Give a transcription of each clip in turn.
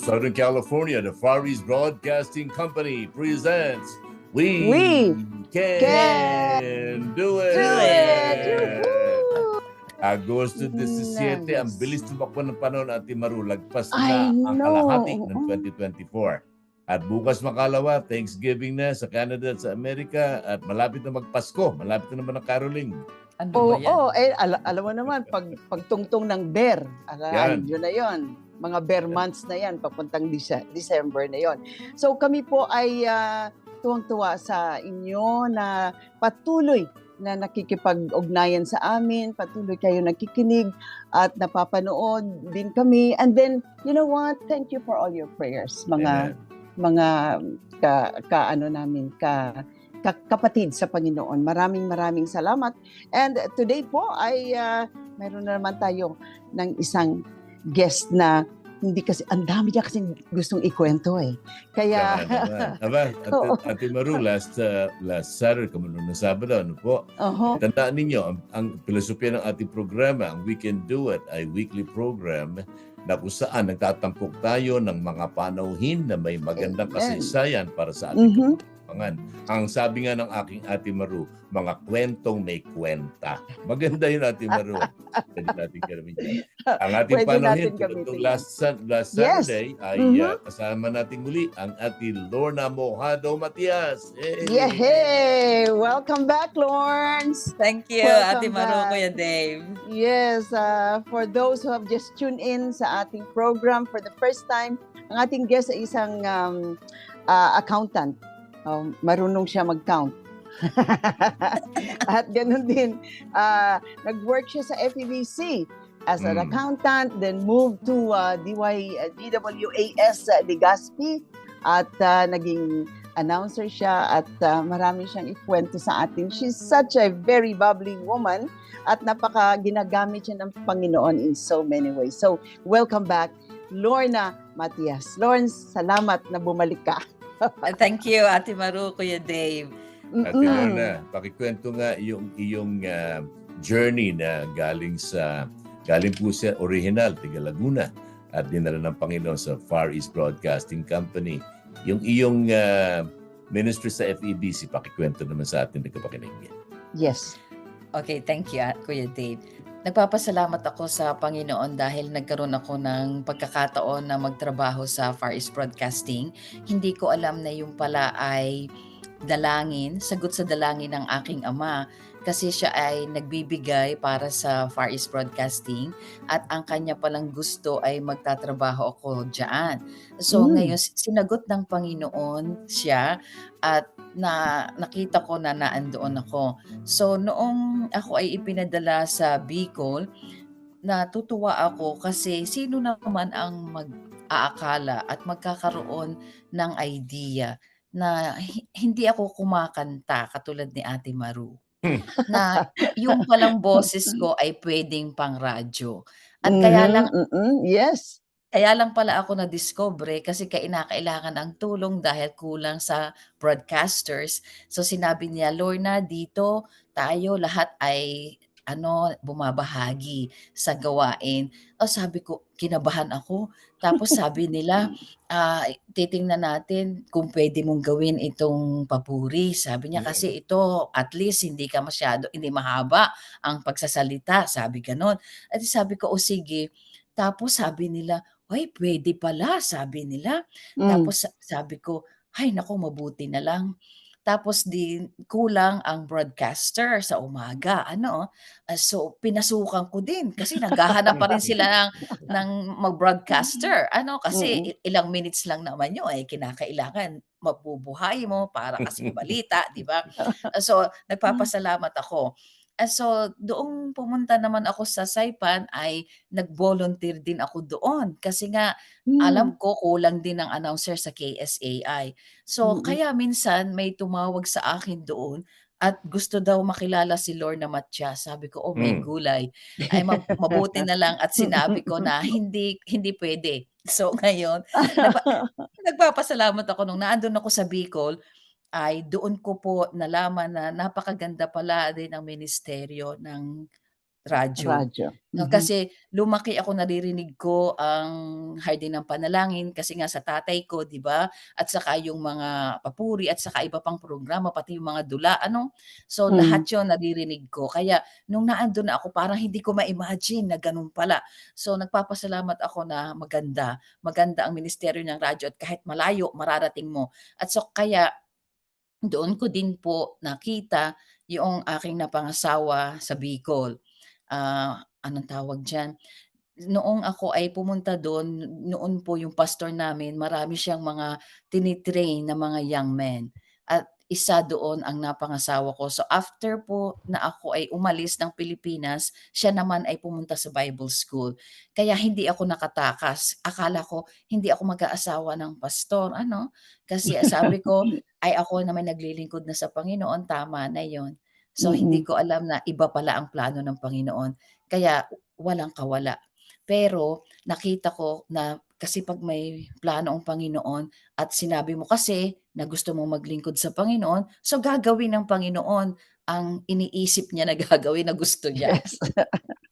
From Southern California, the Far East Broadcasting Company presents We, We Can, Can Do It! Do it! Agosto 17, Nice. ang bilis tumakbo ng panahon at Maru, lagpas na ang kalahati ng 2024. At bukas makalawa, Thanksgiving na sa Canada at sa Amerika at malapit na magpasko, malapit na naman ang caroling. Ano Oo, yan? oh, eh, al- alam mo naman, pag, pagtungtong ng bear, ala, yun na yun. Mga bear months na yan, papuntang Dece- December na yon. So kami po ay ah, tuwang-tuwa sa inyo na patuloy na nakikipag-ugnayan sa amin, patuloy kayo nakikinig at napapanood din kami. And then, you know what? Thank you for all your prayers, mga Amen. mga ka, ka ano namin ka, ka- kapatid sa Panginoon. Maraming maraming salamat. And today po ay uh, mayroon na naman tayo ng isang guest na hindi kasi ang dami niya kasi gustong ikwento eh. Kaya naman. Aba, Oo. Ate, Maru, last, uh, last Saturday, ano na Sabado, ano po, oho. Tandaan ninyo, ang, ang filosofiya ng ating programa, ang We Can Do It, ay weekly program na kung saan nagtatampok tayo ng mga panauhin na may magandang kasaysayan para sa ating Mhm. Kapampangan. Ang sabi nga ng aking Ate Maru, mga kwentong may kwenta. Maganda yun, Ate Maru. Pwede natin gawin yan. Ang ating Pwede gamitin yan. last, Sun- last Yes. Saturday, ay Mhm. uh, kasama natin muli ang Ate Lorna Mojado Matias. Hey! Yehey! Welcome back, Lawrence! Thank you, Welcome Ate Maru, back. Kuya Dave. Yes, uh, for those who have just tuned in sa ating program for the first time, ang ating guest ay isang um, uh, accountant. Um, marunong siya mag-count. At ganun din, uh, nag-work siya sa FEBC as an Mm. accountant, then moved to uh, DY, uh, DWAS uh, Legazpi at uh, naging announcer siya at uh, marami siyang ikwento sa atin. She's such a very bubbly woman at napaka ginagamit siya ng Panginoon in so many ways. So, welcome back, Lorna Matias. Lawrence, salamat na bumalik ka. Uh, Thank you, Ate Maru, Kuya Dave. Ate Mm-mm. Lorna, pakikwento nga yung iyong ah, journey na galing sa galing po sa original tiga Laguna at dinala ng Panginoon sa Far East Broadcasting Company. Yung iyong ah, ministry sa FEBC, pakikwento naman sa atin nagkapakinig. Yes. Okay, thank you, ah, Kuya Dave. Nagpapasalamat ako sa Panginoon dahil nagkaroon ako ng pagkakataon na magtrabaho sa Far East Broadcasting. Hindi ko alam na yung pala ay dalangin, sagot sa dalangin ng aking ama kasi siya ay nagbibigay para sa Far East Broadcasting at ang kanya palang gusto ay magtatrabaho ako diyan. So Mm. ngayon sinagot ng Panginoon siya at na nakita ko na naandoon ako. So noong ako ay ipinadala sa Bicol, natutuwa ako kasi sino naman ang mag-aakala at magkakaroon ng idea na hi- hindi ako kumakanta katulad ni Ate Maru. Hmm. na yung palang boses ko ay pwedeng pang radyo. At kaya Mhm, lang mm-mm, Yes. Kaya lang pala ako na-discover kasi kinakailangan ng tulong dahil kulang sa broadcasters. So sinabi niya, Lorna, dito tayo lahat ay ano, bumabahagi sa gawain. O sabi ko, kinabahan ako. Tapos sabi nila, ah, titingnan natin kung pwede mong gawin itong papuri. Sabi niya, kasi ito, at least hindi ka masyado, hindi mahaba ang pagsasalita. Sabi ganon. At sabi ko, o sige. Tapos sabi nila, ay, pwede pala, sabi nila. Mm. Tapos sa- sabi ko, ay nako, mabuti na lang. Tapos di kulang ang broadcaster sa umaga, ano? Ah, so pinasukan ko din kasi naghahanap pa rin sila ng ng mag-broadcaster. Ano kasi Mm. i- ilang minutes lang naman 'yun eh kinakailangan mabubuhay mo para kasi balita, 'di ba? So nagpapasalamat ako. Ah, so doong pumunta naman ako sa Saipan ay nag-volunteer din ako doon kasi nga alam Hmm. ko kulang din ang announcer sa KSAI. So Mm. kaya minsan may tumawag sa akin doon at gusto daw makilala si Lorna Matias. Sabi ko, "Oh, may Hmm. gulay." Ay ma mabuti na lang at sinabi ko na hindi hindi puwede. So ngayon nagpa nagpapasalamat ako nung naandun ako sa Bicol ay doon ko po nalaman na napakaganda pala din ang ministeryo ng radyo. Radyo. No, Mhm. kasi lumaki ako naririnig ko ang Hardin ng Panalangin kasi nga sa tatay ko, 'di ba? At saka yung mga papuri at saka iba pang programa, pati yung mga dula, ano? So Hmm. lahat yun naririnig ko. Kaya nung naandun na ako parang hindi ko ma-imagine na ganun pala. So nagpapasalamat ako na maganda, maganda ang ministeryo ng radyo at kahit malayo mararating mo. At so kaya doon ko din po nakita yung aking napangasawa sa Bicol. Ah, anong tawag diyan? Noong ako ay pumunta dun, noon po yung pastor namin marami siyang mga tini-train na mga young men isa doon ang napangasawa ko. So after po na ako ay umalis ng Pilipinas, siya naman ay pumunta sa Bible school. Kaya hindi ako nakatakas. Akala ko hindi ako mag-aasawa ng pastor, ano? Kasi sabi ko, ay ako naman naglilingkod na sa Panginoon, tama na yon. So hindi Mm. ko alam na iba pala ang plano ng Panginoon. Kaya walang kawala. Pero nakita ko na kasi 'pag may plano ang Panginoon at sinabi mo kasi na gusto mong maglingkod sa Panginoon, so gagawin ng Panginoon ang iniisip niya na gagawin na gusto niya. Yes.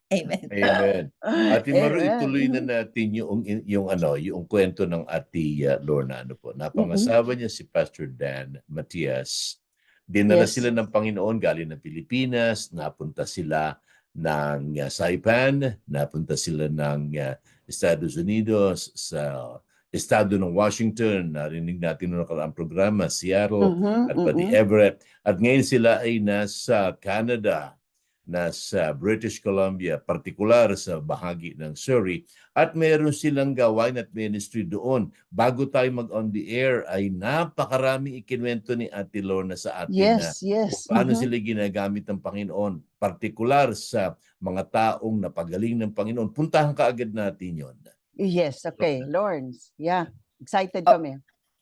Amen. Amen. Ate Maru, Amen. ituloy na natin yung yung ano, yung kwento ng Ate ah, Lorna ano po. Napangasawa niya si Pastor Dan Matias. Dinala Yes. sila ng Panginoon galing ng Pilipinas, napunta sila ng ah, Saipan, napunta sila ng ah, Estados Unidos sa estado ng Washington, narinig natin noong nakaraang programa, Seattle, Mhm, at pati mm. Everett. At ngayon sila ay nasa Canada, nasa British Columbia, partikular sa bahagi ng Surrey. At meron silang gawain at ministry doon. Bago tayo mag-on the air, ay napakarami ikinwento ni Ate Lorna sa atin na Yes, yes. kung paano Mhm. sila ginagamit ng Panginoon, partikular sa mga taong napagaling ng Panginoon. Puntahan ka agad natin yon. Yes, okay. Lawrence. Yeah. Excited Oh. kami.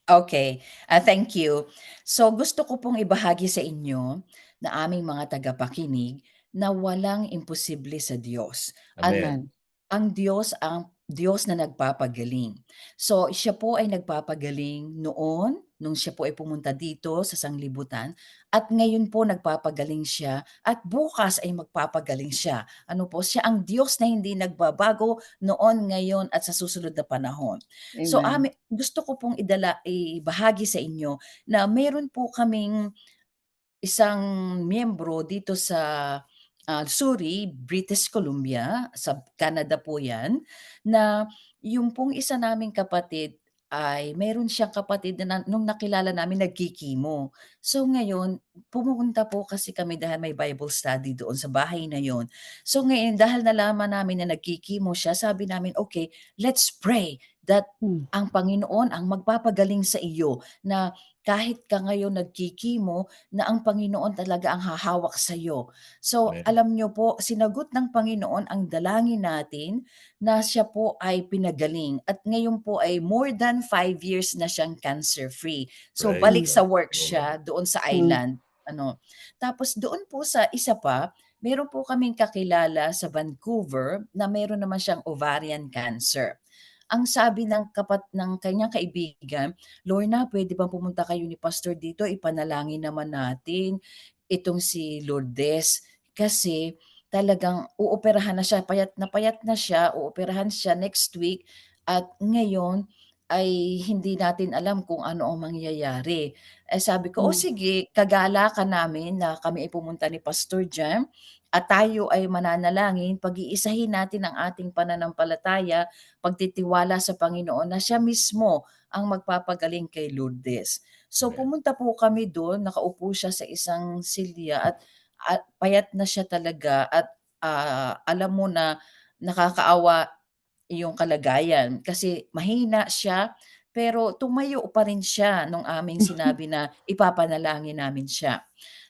Okay, ah, thank you. So gusto ko pong ibahagi sa inyo na aming mga tagapakinig na walang imposible sa Diyos. At Amen. Amen. ang Diyos ang Diyos na nagpapagaling. So siya po ay nagpapagaling noon nung siya po ay pumunta dito sa sanglibutan at ngayon po nagpapagaling siya at bukas ay magpapagaling siya. Ano po, siya ang Diyos na hindi nagbabago noon, ngayon at sa susunod na panahon. So Amen. ami gusto ko pong idala ibahagi sa inyo na meron po kaming isang miyembro dito sa, ah, Surrey, British Columbia, sa Canada po 'yan, na yung pong isa naming kapatid ay meron siyang kapatid na nung nakilala namin nagki-chemo. So ngayon, pumunta po kasi kami dahil may Bible study doon sa bahay na yon. So ngayon dahil nalaman namin na nagki-chemo siya, sabi namin, "Okay, let's pray that Hmm. ang Panginoon ang magpapagaling sa iyo na kahit ka ngayon nagki-chemo, na ang Panginoon talaga ang hahawak sa iyo." So Amen. alam niyo po, sinagot ng Panginoon ang dalangin natin na siya po ay pinagaling at ngayon po ay more than 5 years na siyang cancer-free. So Praise balik sa work siya doon sa Hmm. island, ano. Tapos doon po sa isa pa, meron po kaming kakilala sa Vancouver na meron naman siyang ovarian cancer. Ang sabi ng kapat ng kanyang kaibigan, "Lorna, puwede bang pumunta kayo ni pastor dito, ipanalangin naman natin itong si Lourdes kasi talagang uoperahan na siya, payat na payat na siya, uoperahan siya next week at ngayon ay hindi natin alam kung ano ang mangyayari." Eh, sabi ko, "O Hmm. sige, kagalakan namin na kami ay pumunta ni pastor diyan at tayo ay mananalangin, pag-iisahin natin ang ating pananampalataya, pagtitiwala sa Panginoon na siya mismo ang magpapagaling kay Lourdes." So pumunta po kami do'n, nakaupo siya sa isang silya at at payat na siya talaga at, ah, alam mo na nakakaawa yung kalagayan kasi mahina siya, pero tumayo pa rin siya nung aming sinabi na ipapanalangin namin siya.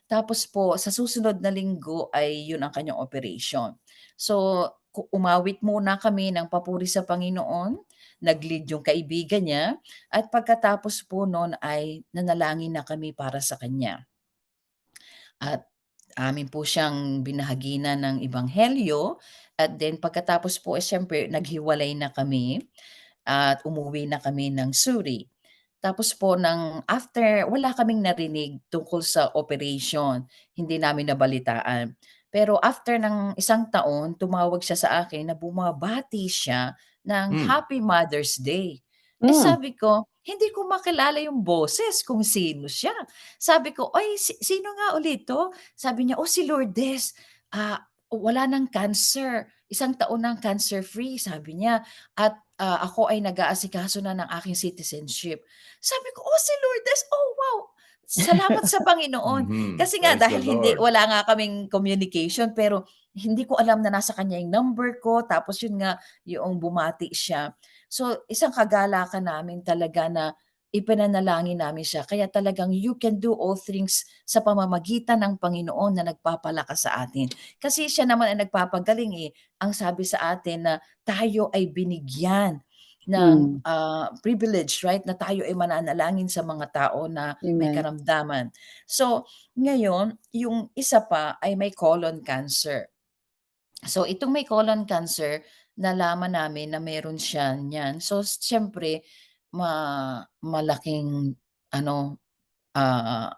Tapos po sa susunod na linggo ay yun ang kanyang operation. So, umawit muna kami ng papuri sa Panginoon, nag-lead yung kaibigan niya at pagkatapos po nun ay nanalangin na kami para sa kanya. At amin po siyang binahaginan ng ebanghelyo at then pagkatapos po, eh, siyempre naghiwalay na kami at umuwi na kami ng Suri. Tapos po ng after wala kaming narinig tungkol sa operation, hindi namin nabalitaan. Pero after ng isang taon, tumawag siya sa akin na bumabati siya ng Hmm. Happy Mother's Day. Eh, Hmm. sabi ko, hindi ko makilala yung boses kung sino siya. Sabi ko, "Ay, si sino nga ulit 'to?" Sabi niya, "Oh, si Lourdes, ah, wala ng cancer, isang taon ng cancer-free," sabi niya, "at, ah, ako ay nag-aasikaso na ng aking citizenship." Sabi ko, "Oh, si Lourdes, oh, wow!" Salamat sa Panginoon. Mhm. Kasi nga Praise the dahil hindi Lord. wala nga kaming communication pero hindi ko alam na nasa kanya yung number ko tapos yun nga, yoong bumati siya. So, isang kagalakan namin talaga na ipinanalangin namin siya kaya talagang you can do all things sa pamamagitan ng Panginoon na nagpapalakas sa atin. Kasi siya naman ang nagpapagaling, eh. Ang sabi sa atin na tayo ay binigyan ng, ah, privilege, right, na tayo ay mananalangin sa mga tao na may Amen. karamdaman. So, ngayon yung isa pa ay may colon cancer. So, itong may colon cancer, nalaman namin na meron siya niyan. So, siyempre ma malaking ano, ah,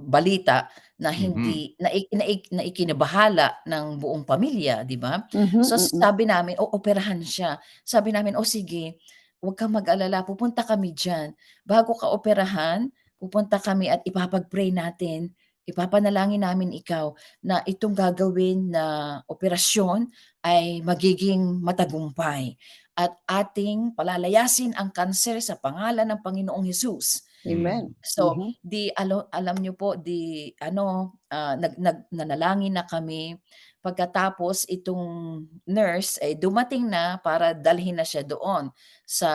balita na Mhm. hindi naik naik naikinabahala ng buong pamilya, 'di ba? Mhm, So, mm. sabi namin ooperahan siya. Sabi namin, "O sige, huwag kang mag-alala pupunta kami diyan. Bago ka operahan, pupunta kami at ipapag-pray natin, ipapanalangin namin ikaw na itong gagawin na operasyon ay magiging matagumpay at ating palalayasin ang kanser sa pangalan ng Panginoong Hesus." Amen. So, Mhm. 'di alo alam niyo po 'di ano, ah, nag nag nanalangin na kami. Pagkatapos itong nurse ay dumating na para dalhin na siya doon sa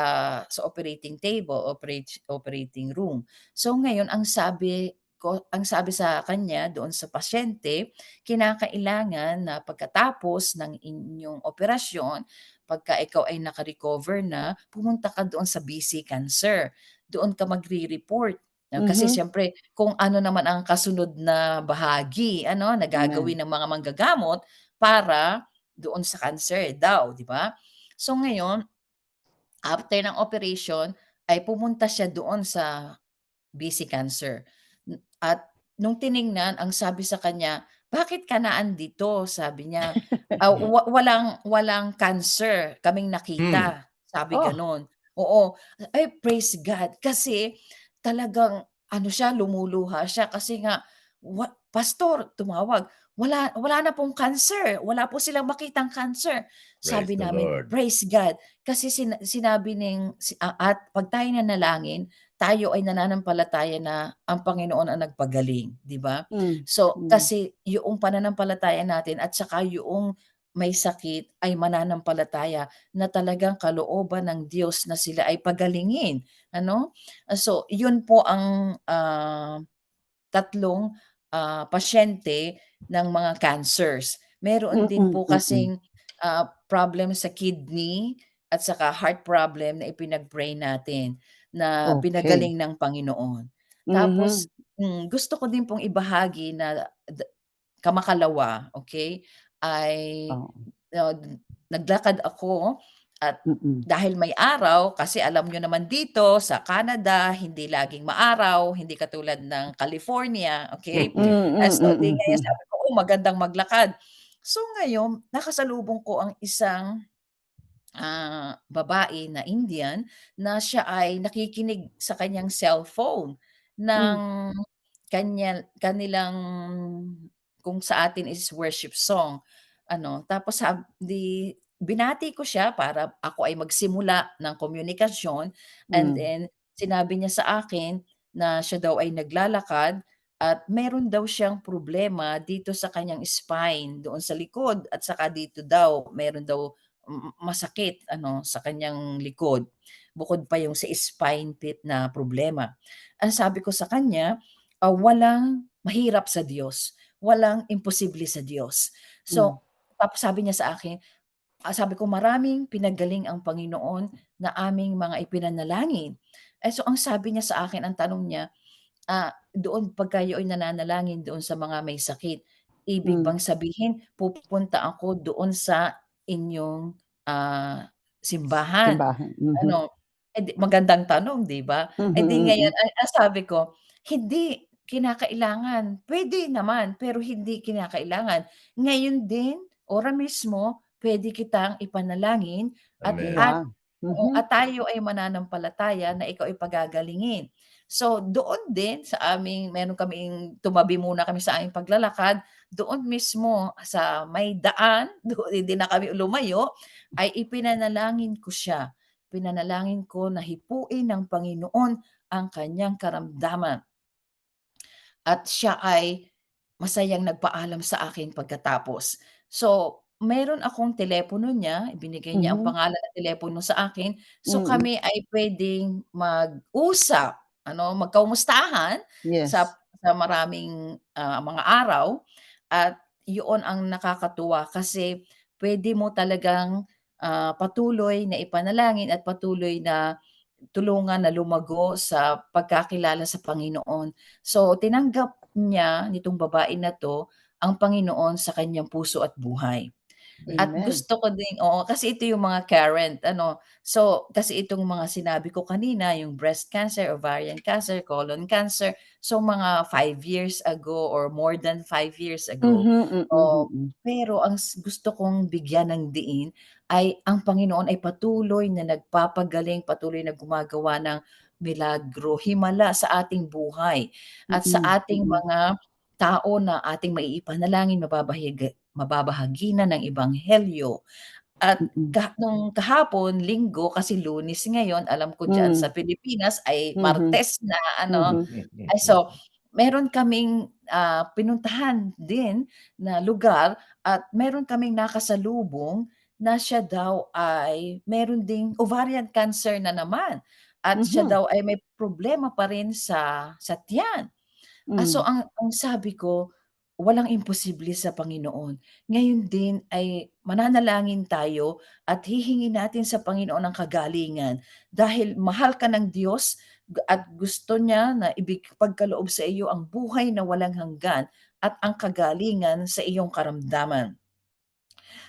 sa operating table, operate operating room. So, ngayon ang sabi ko ang sabi sa kanya doon sa pasyente, kinakailangan na pagkatapos ng inyong operasyon, pagka ikaw ay naka-recover na, pumunta ka doon sa BC Cancer. Doon ka magre-report. Kasi Mhm. siyempre kung ano naman ang kasunod na bahagi ano, na Amen. gagawin ng mga manggagamot para doon sa cancer daw, 'di ba? So, ngayon, after ng operation ay pumunta siya doon sa BC Cancer. At nung tiningnan ang sabi sa kanya, "Bakit ka na andito?" Sabi niya, "Ah, wa walang walang cancer kaming Hmm. nakita." Sabi Oh. gano'n. Oo. Ay, praise God. Kasi talagang ano siya, lumuluha siya kasi nga wa "Pastor," tumawag, "wala wala na pong cancer, wala po silang makitang cancer." Praise Sabi the namin, Lord. "Praise God." Kasi sina sinabi ning si a at 'pag tayo nanalangin, tayo ay nananampalataya na ang Panginoon ang nagpagaling, 'di ba? Hmm, So, hmm. kasi yoong pananampalataya natin at saka yoong may sakit ay mananampalataya na talagang kalooban ng Diyos na sila ay pagalingin, ano? So, yun po ang, ah, tatlong, ah, pasyente ng mga cancers. Meron din Mm, po mm. kasing, ah, problem sa kidney at saka heart problem na ipinag-pray natin na Okey. pinagaling ng Panginoon. Tapos, Mhm. hmm, gusto ko din pong ibahagi na da kamakalawa, okey, ay Oo. nag naglakad ako at Mm. dahil may araw, kasi alam niyo naman dito sa Canada hindi laging maaraw, hindi katulad ng California, okey? Mm, Ah, so, 'di mm, mm. sabi ko, "Oh, magandang maglakad." So, ngayon nakasalubong ko ang isang, ah, babae na Indian na siya ay nakikinig sa kanyang cellphone ng Hmm. kanya kanilang kung sa atin is worship song, ano. Tapos sab 'di binati ko siya para ako ay magsimula ng komunikasyon and Hmm. then sinabi niya sa akin na siya daw ay naglalakad at meron daw siyang problema dito sa kanyang spine, doon sa likod at saka dito daw meron daw masakit ano sa kanyang likod, bukod pa yung sa spine pit na problema. Ang sabi ko sa kanya, ah, walang mahirap sa Diyos. Walang imposible sa Diyos. So, tapos sabi niya sa akin, ah, sabi ko, maraming pinagaling ang Panginoon na aming mga ipinanalangin. Eh, so, ang sabi niya sa akin, ang tanong niya, ah, doon pag kayo ay nananalangin doon sa mga may sakit, ibig Mm. bang sabihin pupunta ako doon sa inyong ah, simbahan? Simbahan. Mhm. Ano, eh, di magandang tanong, 'di ba? Eh, Mhm, di mm. ngayon ang ang sabi ko, hindi kinakailangan. Puwede naman, pero hindi kinakailangan. Ngayon din, ora mismo, puwede kitang ipanalangin at Amen. at Wow. oo, Mhm. at tayo ay mananampalataya na ikaw ay pagagalingin. So, doon din sa aming meron kaming tumabi muna kami sa aming paglalakad, doon mismo sa may daan, doon hindi na kami lumayo, ay ipinanalangin ko siya. Pinanalangin ko na hipuin ng Panginoon ang kanyang karamdaman. At siya ay masayang nagpaalam sa akin pagkatapos. So, meron akong telepono niya, ibinigay niya ang Mhm. pangalan ng telepono sa akin. So, Mm. kami ay puwedeng mag-usap, ano, magkamustahan Yes. sa sa maraming, ah, mga araw at yoon ang nakakatuwa kasi puwede mo talagang, ah, patuloy na ipanalangin at patuloy na tulungan na lumago sa pagkakilala sa Panginoon. So, tinanggap niya, nitong babae na 'to, ang Panginoon sa kanyang puso at buhay. At Amen. gusto ko din oo, kasi ito yung mga current ano, so kasi itong mga sinabi ko kanina, yung breast cancer, ovarian cancer, colon cancer, so mga 5 years ago or more than 5 years ago. Mhm, mm, Oh, mm. pero ang s gusto kong bigyan ng diin ay ang Panginoon ay patuloy na nagpapagaling, patuloy na gumagawa ng milagro, himala sa ating buhay at sa Mm, ating mm. mga tao na ating maiipanalangin, mababahagi mababahaginan ng ebanghelyo. At Mm. ka nung kahapon, Linggo, kasi Lunes ngayon, alam ko diyan Hmm. sa Pilipinas ay Mhm. Martes na ano, Mhm. ay so meron kaming, ah, pinuntahan din na lugar at meron kaming nakasalubong na siya daw ay meron ding ovarian cancer na naman at siya Mhm. daw ay may problema pa rin sa sa tiyan. Ah, so Hmm. ang ang sabi ko, walang imposible sa Panginoon. Ngayon din ay mananalangin tayo at hihingin natin sa Panginoon ang kagalingan dahil mahal ka ng Diyos at gusto niya na ibigpagkaloob sa iyo ang buhay na walang hanggan at ang kagalingan sa iyong karamdaman.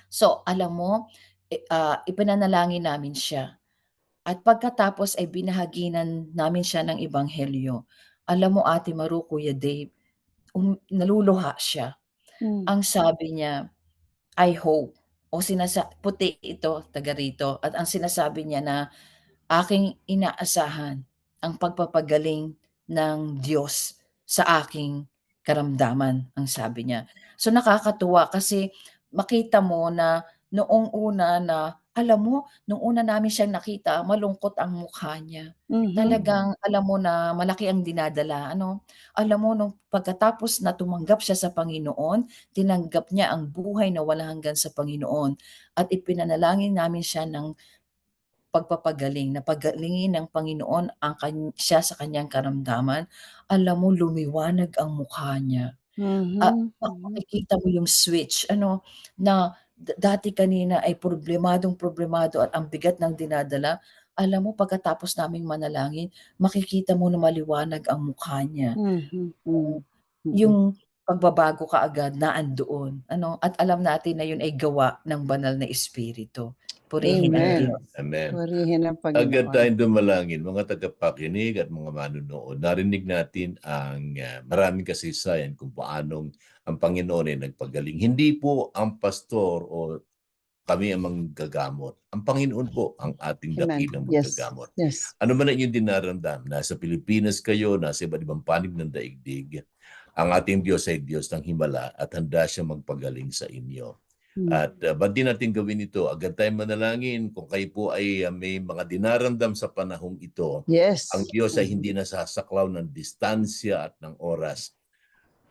So, alam mo, ah, ipinanalangin namin siya at pagkatapos ay binahaginan namin siya ng ebanghelyo. Alam mo, Ate Maru, Kuya Dave, um naluluha siya. Hmm. Ang sabi niya, "I hope" o sinasa puti ito, taga rito at ang sinasabi niya na, "Aking inaasahan ang pagpapagaling ng Diyos sa aking karamdaman," ang sabi niya. So, nakakatuwa kasi makita mo na noong una na alam mo, nung una namin siyang nakita malungkot ang mukha niya. Mhm. Talagang alam mo na malaki ang dinadala ano. Alam mo nung pagkatapos na tumanggap siya sa Panginoon, tinanggap niya ang buhay na walang hanggan sa Panginoon at ipinanalangin namin siya ng pagpapagaling, na pagalingin ng Panginoon ang kan siya sa kanyang karamdaman. Alam mo lumiwanag ang mukha niya. Ah, Mhm, mhm. makikita mo yung switch ano, na dati kanina ay problemadong-problemado at ang bigat ng dinadala, alam mo pagkatapos naming manalangin, makikita mo na maliwanag ang mukha niya. Mhm, Oo, hmm, mhm. yung pagbabago kaagad na andoon ano, at alam natin na yun ay gawa ng banal na espiritu. Purihin ang Amen. Diyos. Amen. Purihin ang Agad Panginoon. tayong dumalangin, mga tagapakinig at mga manunood. Narinig natin ang ah, maraming kasaysayan kung paanong ang Panginoon ay nagpagaling. Hindi po ang pastor o kami ang manggagamot. Ang Panginoon po ang ating dakilang Yes. manggagamot. Yes. Ano man ang inyong dinaramdam, nasa Pilipinas kayo, nasa iba't ibang panig ng daigdig, ang ating Diyos ay Diyos ng himala at handa siya magpagaling sa inyo. Hmm. At uh, ba't din natin gawin ito? Agad tayong manalangin kung kayo po ay uh, may mga dinaramdam sa panahong ito, Yes. ang Diyos ay hindi nasasaklaw ng distansya at ng oras.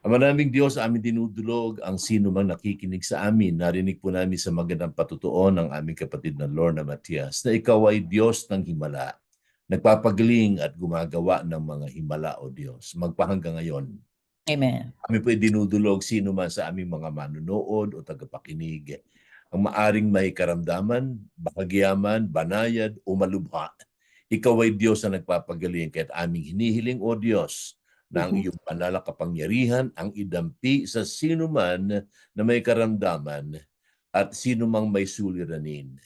Ang maraming Diyos amin dinudulog ang sino mang nakikinig sa amin. Narinig po namin sa magandang patutuon ng aming kapatid na Lorna Matias na ikaw ay Diyos ng himala. Nagpapagaling at gumagawa ng mga himala o Diyos. Magpahanggang ngayon. Amen. Kami po ay dinudulog sino man sa aming mga manunood o tagapakinig. Ang maaring may karamdaman, bahagyaman, banayad o malubha. Ikaw ay Diyos na nagpapagaling kaya't aming hinihiling o Diyos na ang Mhm. iyong banal na kapangyarihan ang idampi sa sino man na may karamdaman at sino mang may suliranin.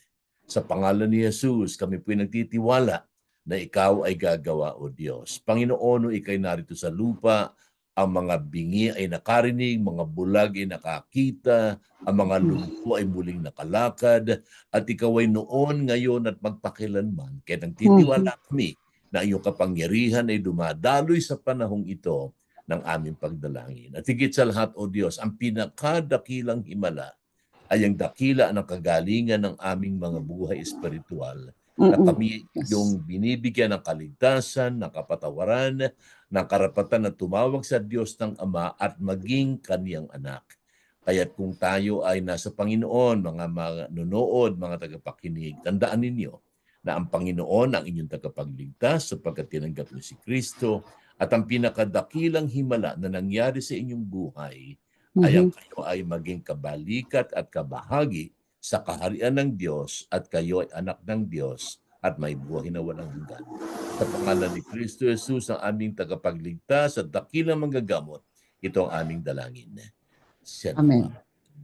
Sa pangalan ni Jesus, kami po ay nagtitiwala na ikaw ay gagawa o Diyos. Panginoon, ikay narito sa lupa, ang mga bingi ay nakarinig, mga bulag ay nakakita, ang mga lumpo ay muling nakalakad, at ikaw ay noon, ngayon at magpakilanman. Kaya nang titiwala kami na iyong kapangyarihan ay dumadaloy sa panahong ito ng aming pagdalangin. At higit sa lahat, O Diyos, ang pinakadakilang himala ay ang dakila ng kagalingan ng aming mga buhay espiritual na Mm-mm. kami Yes. yung binibigyan ng kaligtasan, ng kapatawaran, ng karapatan na tumawag sa Diyos ng Ama at maging kaniyang anak. Kaya kung tayo ay nasa Panginoon, mga manunood, mga tagapakinig, tandaan ninyo na ang Panginoon ang inyong tagapagligtas sapagkat tinanggap niyo si Kristo at ang pinakadakilang himala na nangyari sa inyong buhay ay ang Mhm. kayo ay maging kabalikat at kabahagi sa kaharian ng Diyos at kayo ay anak ng Diyos at may buhay na walang hanggan. Sa pangalan ni Kristo Jesus ang aming tagapagligtas at dakilang manggagamot, ito ang aming dalangin. Siya Amen.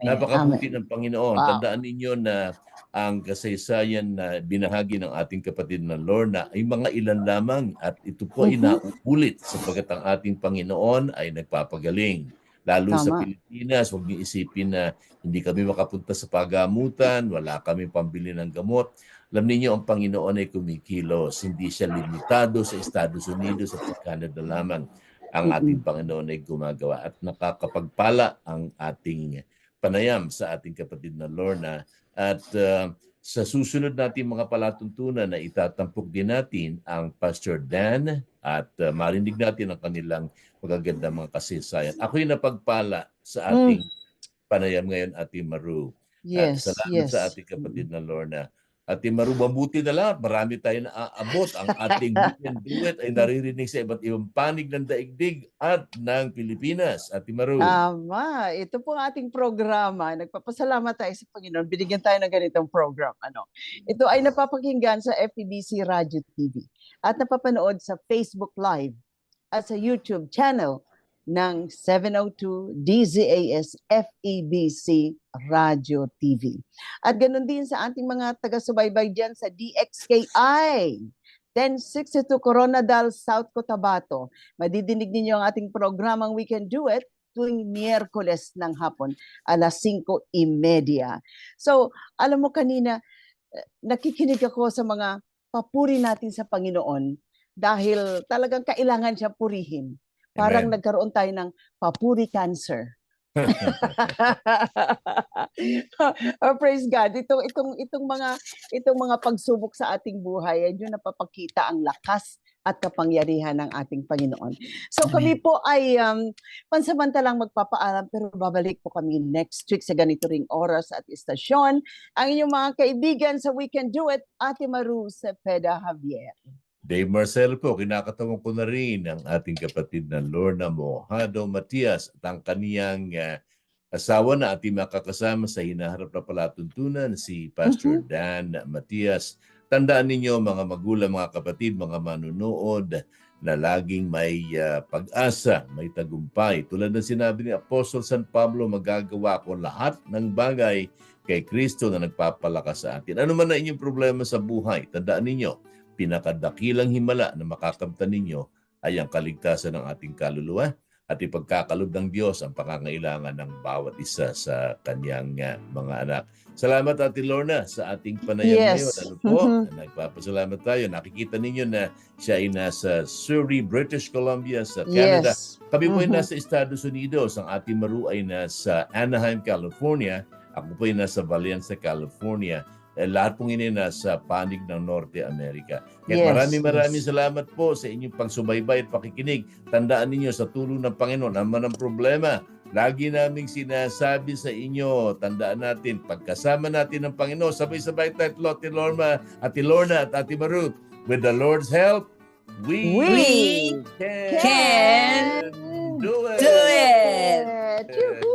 Napakabuti ng Panginoon. Wow. Tandaan ninyo na ang kasaysayan na binahagi ng ating kapatid na Lorna ay mga ilan lamang at ito po ay Mhm. nauulit sapagkat ang ating Panginoon ay nagpapagaling. Lalo sa Tama. Pilipinas, huwag niyo isipin na hindi kami makapunta sa pagamutan, wala kami pambili ng gamot. Alam niyo ang Panginoon ay kumikilos. Hindi siya limitado sa Estados Unidos at sa Canada lamang. Ang ating Panginoon ay gumagawa at nakakapagpala ang ating panayam sa ating kapatid na Lorna. At uh, sa susunod natin mga palatuntunan na itatampok din natin ang Pastor Dan at uh, marinig natin ang kanilang magagandang mga kasaysayan. Ako'y napagpala sa ating panayam ngayon, Ate Maru. At Yes, salamat yes. sa ating kapatid na Lorna. Ate Maru, mabuti na lang. Marami tayo na aabot. Ang ating weekend duet ay naririnig sa iba't ibang panig ng daigdig at ng Pilipinas. Ate Maru. Tama. Ito po ang ating programa. Nagpapasalamat tayo sa Panginoon. Binigyan tayo ng ganitong program. Ano? Ito ay napapakinggan sa FEBC Radio TV at napapanood sa Facebook Live at sa YouTube channel ng 702 DZAS FEBC Radio TV. At ganun din sa ating mga taga-subaybay dyan sa DXKI 1062 Coronadal, South Cotabato. Madidinig ninyo ang ating programang We Can Do It tuwing Miyerkules ng hapon, alas 5.30. So, alam mo kanina, eh, nakikinig ako sa mga papuri natin sa Panginoon dahil talagang kailangan siya purihin. Parang Amen. nagkaroon tayo ng papuri cancer. oh, praise God. Itong itong itong mga itong mga pagsubok sa ating buhay ay yun napapakita ang lakas at kapangyarihan ng ating Panginoon. So kami po ay um, pansamantalang magpapaalam pero babalik po kami next week sa ganito ring oras at istasyon. Ang inyong mga kaibigan sa We Can Do It, Ate Maru Cepeda Javier. Dave Marcel po, kinakatawan ko na rin ang ating kapatid na Lorna Mojado Matias at ang kaniyang ah, asawa na ating makakasama sa hinaharap na palatuntunan, si Pastor Dan Matias. Tandaan ninyo mga magulang, mga kapatid, mga manunood na laging may ah, pag-asa, may tagumpay. Tulad ng sinabi ni Apostol San Pablo, magagawa ko lahat ng bagay kay Kristo na nagpapalakas sa atin. Ano man na inyong problema sa buhay, tandaan ninyo, pinakadakilang himala na makakamtan ninyo ay ang kaligtasan ng ating kaluluwa at ipagkakalob ng Diyos ang pangangailangan ng bawat isa sa kanyang uh, mga anak. Salamat Ate Lorna sa ating panayam Yes. ngayon. Ano po? Mhm. Nagpapasalamat tayo. Nakikita ninyo na siya ay nasa Surrey, British Columbia sa Canada. Yes. Kami po ay Mhm. nasa Estados Unidos. Ang ating Maru ay nasa Anaheim, California. Ako po ay nasa Valencia, California. Eh, lahat pong ini nasa panig ng Norte America. Kaya Yes, maraming maraming yes. salamat po sa inyong pagsubaybay at pakikinig. Tandaan ninyo sa tulong ng Panginoon, naman ang problema. Lagi naming sinasabi sa inyo, tandaan natin, pagkasama natin ng Panginoon, sabay-sabay tayo, Ate Lorna, Ate Lorna at Ate Maru. With the Lord's help, we, We can, can do it. do